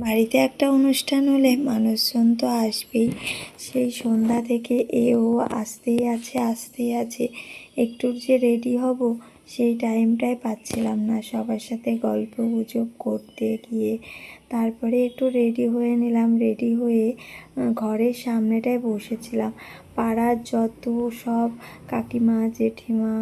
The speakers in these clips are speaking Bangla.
বাড়িতে একটা অনুষ্ঠান হলে মানুষজন তো আসবেই। সেই সন্ধ্যা থেকে এ ও আসতেই আছে আসতেই আছে। একটুর যে রেডি হব, সেই টাইমটাই পাচ্ছিলাম না। সবার সাথে গল্প গুজব করতে গিয়ে। তারপরে একটু রেডি হয়ে নিলাম। রেডি হয়ে ঘরের সামনেটায় বসেছিলাম। পাড়ার যত সব কাকিমা, জেঠিমা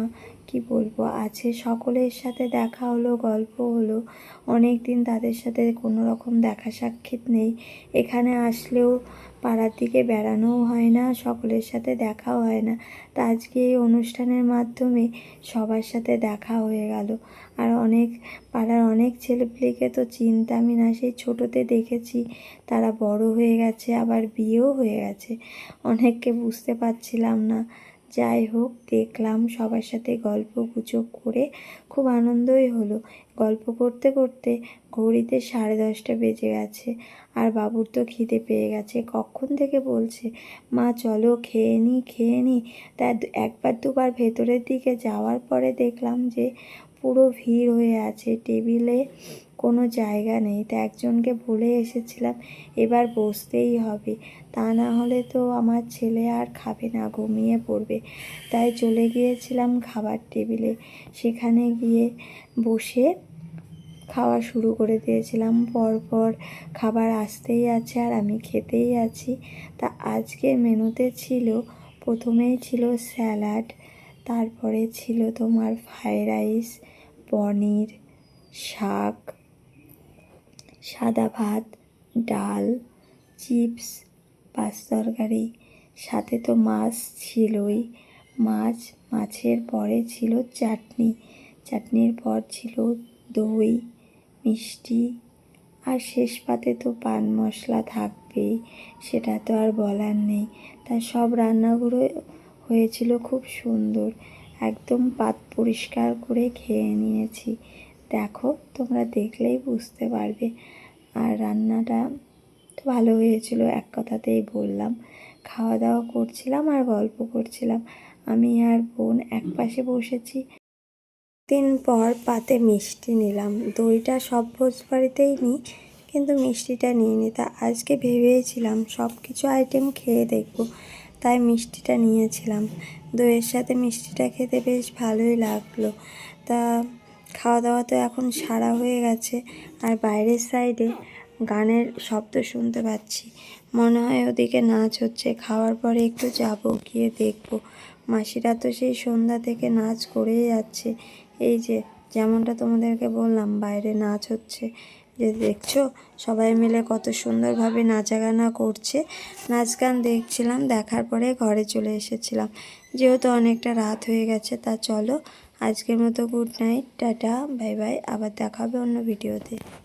কি বলব? আছে, সকলের সাথে দেখা হলো, গল্প হলো। অনেক দিন তাদের সাথে কোনো রকম দেখা সাক্ষাৎ নেই। এখানে আসলেও পাড়ার দিকে বেড়ানোও হয় না, সকলের সাথে দেখাও হয় না। তা আজকে এই অনুষ্ঠানের মাধ্যমে সবার সাথে দেখা হয়ে গেল। আর অনেক, পাড়ার অনেক ছেলেপিলেকে তো চিনতামই না, সেই ছোটোতে দেখেছি। তারা বড় হয়ে গেছে, আবার বিয়েও হয়ে গেছে। অনেককে বুঝতে পারছিলাম না। যাই হোক, দেখলাম সবার সাথে গল্প গুজব করে খুব আনন্দই হলো। গল্প করতে করতে ঘড়িতে সাড়ে দশটা বেজে গেছে আর বাবুর তো খিদে পেয়ে গেছে। কখন থেকে বলছে, মা, চলো খেয়ে নি খেয়ে নি। তা একবার দুবার ভেতরের দিকে যাওয়ার পরে দেখলাম যে পুরো ভিড় হয়ে আছে, টেবিলে কোনো জায়গা নেই। তা একজনকে বলে এসেছিলাম, এবার বসতেই হবে। তা না হলে তো আমার ছেলে আর খাবে না, ঘুমিয়ে পড়বে। তাই চলে গিয়েছিলাম খাবার টেবিলে। সেখানে গিয়ে বসে খাওয়া শুরু করে দিয়েছিলাম। পরপর খাবার আসতেই আছে আর আমি খেতেই আছি। তা আজকের মেনুতে ছিল, প্রথমেই ছিল স্যালাড তারপরে ছিল তোমার ফ্রাইড রাইস, পনির, শাক, সাদা ভাত, ডাল, চিপস, পাঁচ তরকারি। সাথে তো মাছ ছিলই। মাছ, মাছের পরে ছিল চাটনি। চাটনির পর ছিল দই, মিষ্টি। আর শেষ পাতে তো পান মশলা থাকবেই, সেটা তো আর বলার নেই। তা সব রান্নাগুলো হয়েছিল খুব সুন্দর। একদম পাত পরিষ্কার করে খেয়ে নিয়েছি। দেখো, তোমরা দেখলেই বুঝতে পারবে। আর রান্নাটা তো ভালো হয়েছিল, এক কথাতেই বললাম। খাওয়া দাওয়া করছিলাম আর গল্প করছিলাম। আমি আর বোন এক পাশে বসেছি। দিন পর পাতে মিষ্টি নিলাম। দইটা সব ভোজ বাড়িতেই নিই কিন্তু মিষ্টিটা নিয়ে নিই তা আজকে ভেবেছিলাম সব কিছু আইটেম খেয়ে দেখব। তাই মিষ্টিটা নিয়েছিলাম। দইয়ের সাথে মিষ্টিটা খেতে বেশ ভালোই লাগল। তা খাওয়া দাওয়া তো এখন সারা হয়ে গেছে। আর বাইরের সাইডে গানের শব্দ শুনতে পাচ্ছি। মনে হয় ওদিকে নাচ হচ্ছে। খাওয়ার পরে একটু যাব, গিয়ে দেখব। মাসিরা তো সেই সন্ধ্যা থেকে নাচ করেই যাচ্ছে। এই যে, যেমনটা তোমাদেরকে বললাম, বাইরে নাচ হচ্ছে। যে দেখছ, সবাই মিলে কত সুন্দরভাবে নাচাগানা করছে। নাচ গান দেখছিলাম, দেখার পরে ঘরে চলে এসেছিলাম। যেহেতু অনেকটা রাত হয়ে গেছে, তা চলো আজকের মতো good night tata bye bye আবার দেখাবে অন্য ভিডিওতে